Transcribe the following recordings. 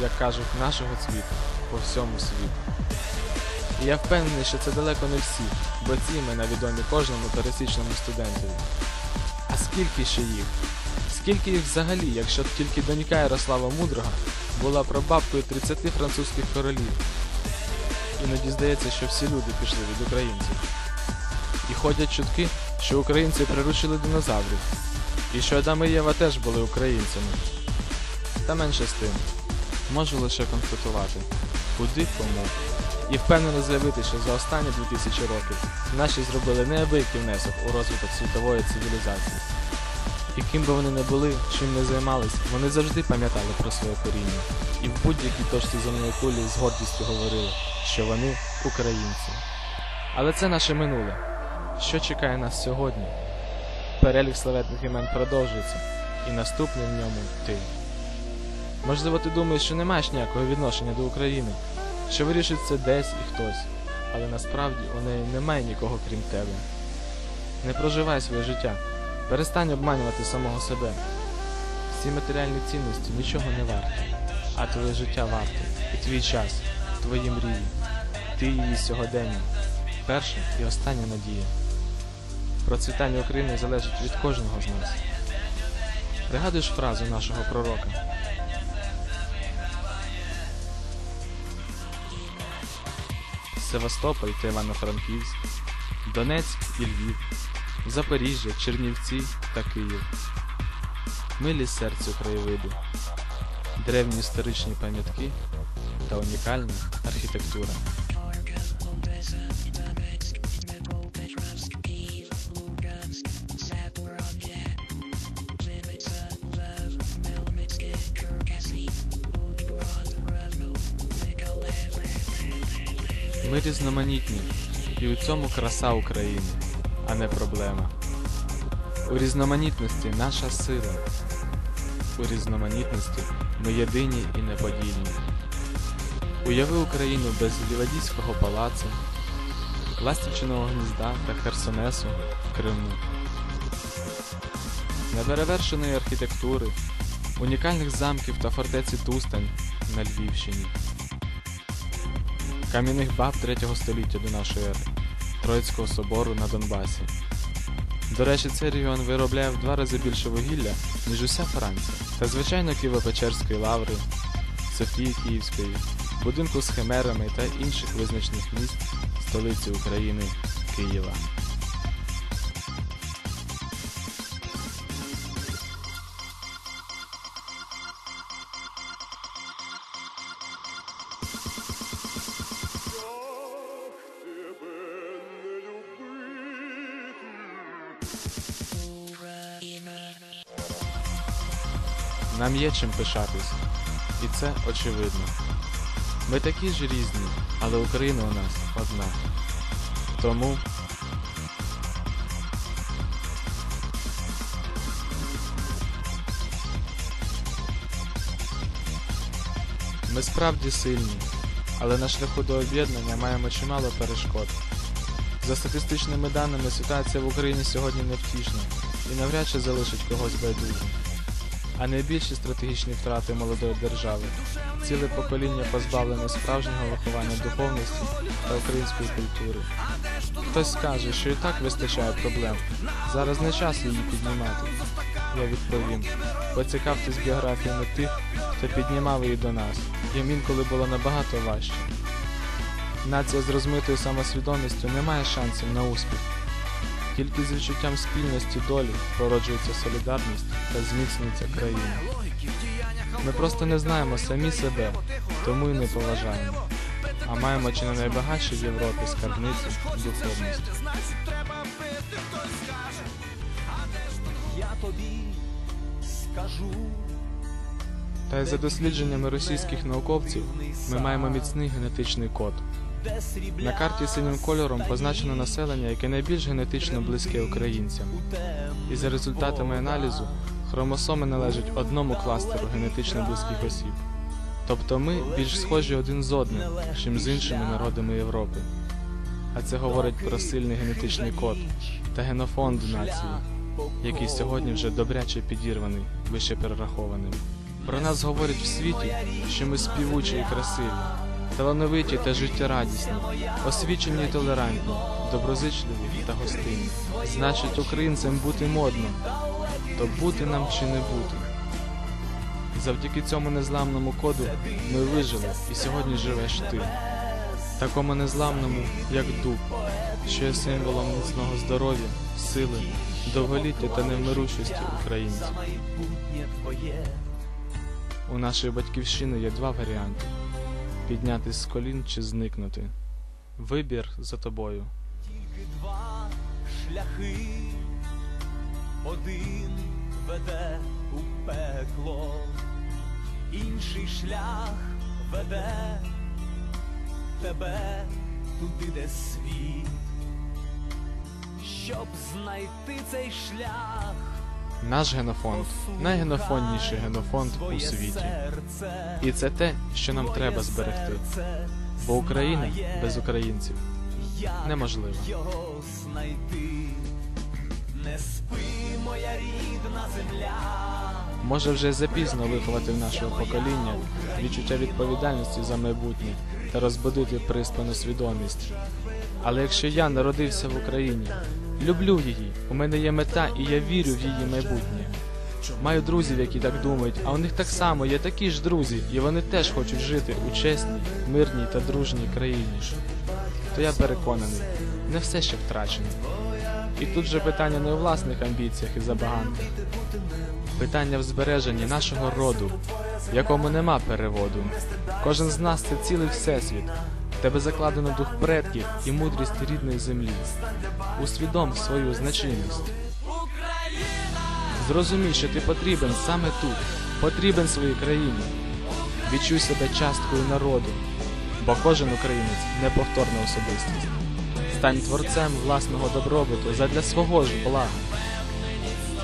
як кажуть, нашого цвіту по всьому світу. І я впевнений, що це далеко не всі, бо ці імена відомі кожному пересічному студентові. А скільки ще їх? Скільки їх взагалі, якщо б тільки донька Ярослава Мудрого була прабабкою 30 французьких королів? Іноді здається, що всі люди пішли від українців. І ходять чутки, що українці приручили динозаврів, і що Адам і Єва теж були українцями. Та менше з тим, можу лише констатувати, куди кому. І впевнено заявити, що за останні 2000 років наші зробили неабиякий внесок у розвиток світової цивілізації. І ким би вони не були, чим не займались, вони завжди пам'ятали про своє коріння. І в будь-якій точці земної кулі з гордістю говорили, що вони українці. Але це наше минуле. Що чекає нас сьогодні? Перелік славетних імен продовжується, і наступний в ньому ти. Можливо, ти думаєш, що не маєш ніякого відношення до України, що вирішить це десь і хтось, але насправді у неї немає нікого крім тебе. Не проживай своє життя, перестань обманювати самого себе. Всі матеріальні цінності нічого не варті, а твоє життя варте, і твій час, твої мрії, ти її сьогодення, перша і остання надія. Процвітання України залежить від кожного з нас. Пригадуєш фразу нашого пророка? Севастополь та Івано-Франківськ, Донецьк і Львів, Запоріжжя, Чернівці та Київ. Милі серцю краєвиди, древні історичні пам'ятки та унікальна архітектура. Ми різноманітні, і у цьому краса України, а не проблема. У різноманітності наша сила. У різноманітності ми єдині і неподільні. Уяви Україну без Лівадійського палацу, Ластівчиного гнізда та Херсонесу в Криму. Неперевершеної архітектури, унікальних замків та фортеці Тустань на Львівщині кам'яних баб 3 століття до нашої ери, Троїцького собору на Донбасі. До речі, цей регіон виробляє в два рази більше вугілля, ніж уся Франція. Та звичайно Києво-Печерської лаври, Софії Київської, будинку з химерами та інших визначних міст столиці України Києва. Нам є чим пишатись, і це очевидно. Ми такі ж різні, але Україна у нас одна. Тому ми справді сильні, але на шляху до об'єднання маємо чимало перешкод. За статистичними даними, ситуація в Україні сьогодні невтішна і навряд чи залишить когось байдужим. А найбільші стратегічні втрати молодої держави ціле покоління позбавлене справжнього виховання духовності та української культури. Хтось скаже, що і так вистачає проблем. Зараз не час її піднімати. Я відповім: поцікавтесь біографіями тих, хто піднімав її до нас. Їм інколи було набагато важче. Нація з розмитою самосвідомістю не має шансів на успіх. Тільки з відчуттям спільності долі породжується солідарність та зміцнюється країна. Ми просто не знаємо самі себе, тому і не поважаємо. А маємо чи не найбагатші в Європі скарбниці духовності. я. Та й за дослідженнями російських науковців ми маємо міцний генетичний код. На карті синім кольором позначено населення, яке найбільш генетично близьке українцям. І за результатами аналізу хромосоми належать одному кластеру генетично близьких осіб. Тобто ми більш схожі один з одним, чим з іншими народами Європи. А це говорить про сильний генетичний код та генофонд нації, який сьогодні вже добряче підірваний вище перерахованим. Про нас говорять в світі, що ми співучі і красиві, талановиті та життєрадісні, освічені і толерантні, доброзичливі та гостинні. Значить, українцям бути модно, то бути нам чи не бути. Завдяки цьому незламному коду ми вижили і сьогодні живеш ти. Такому незламному, як дуб, що є символом міцного здоров'я, сили, довголіття та невмирущості українців. У нашої батьківщини є два варіанти: піднятись з колін чи зникнути. Вибір за тобою. Тільки два шляхи, один веде у пекло, інший шлях веде тебе туди, де світ. Щоб знайти цей шлях, Наш генофонд найгенофонніший генофонд у світі. І це те, що нам треба зберегти. Бо Україна без українців неможлива. Не спи, моя рідна земля. Може вже запізно виховати в нашого покоління відчуття відповідальності за майбутнє та розбудити приспану свідомість. Але якщо я народився в Україні, люблю її, у мене є мета і я вірю в її майбутнє. Маю друзів, які так думають, а у них так само є такі ж друзі, і вони теж хочуть жити у чесній, мирній та дружній країні. То я переконаний, не все ще втрачено. І тут же питання не у власних амбіціях і забаганках. Питання в збереженні нашого роду, якому нема переводу. Кожен з нас це цілий всесвіт. Тебе закладено дух предків і мудрість рідної землі. Усвідом свою значимість. Зрозумій, що ти потрібен саме тут, потрібен своїй країні. Відчуй себе часткою народу, бо кожен українець неповторна особистість. Стань творцем власного добробуту задля свого ж блага.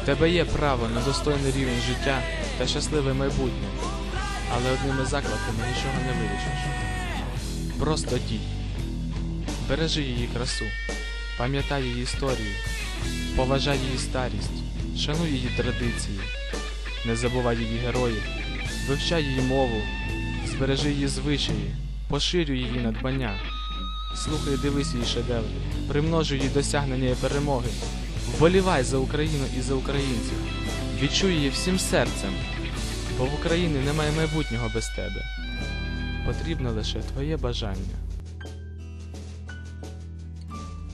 В тебе є право на достойний рівень життя та щасливе майбутнє, але одними закликами нічого не вирішиш. Просто дій. Бережи її красу, пам'ятай її історію, поважай її старість, шануй її традиції, не забувай її героїв, вивчай її мову, збережи її звичаї, поширюй її надбання. Слухай, дивись її шедеври, примножуй її досягнення і перемоги. Вболівай за Україну і за українців. Відчуй її всім серцем, бо в Україні немає майбутнього без тебе. Потрібно лише твоє бажання.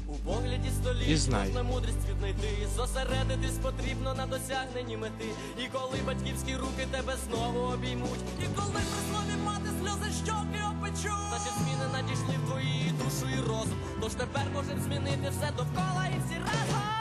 У погляді століть І знай. можна мудрість віднайти, зосередитись потрібно на досягненні мети. І коли батьківські руки тебе знову обіймуть, і коли при слові мати сльози щоки опечуть, значить зміни надійшли в твої душу і розум. Тож тепер можем змінити все довкола і всі разом.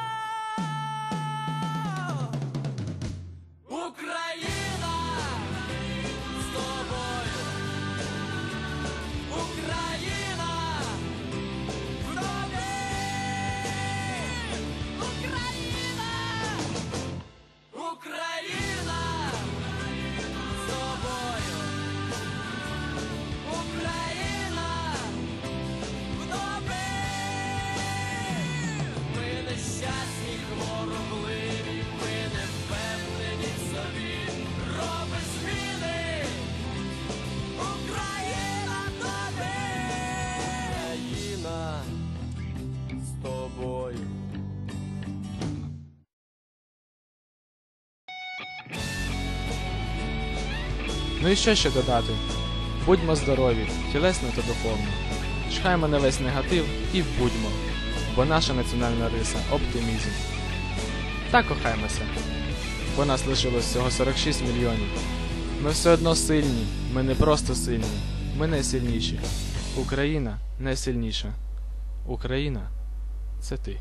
Ну і що ще додати? Будьмо здорові, тілесно та духовно. Чхаймо на весь негатив і будьмо, бо наша національна риса оптимізм. Та кохаймося, бо нас лишилось всього 46 мільйонів. Ми все одно сильні, ми не просто сильні, ми найсильніші. Україна найсильніша. Україна це ти.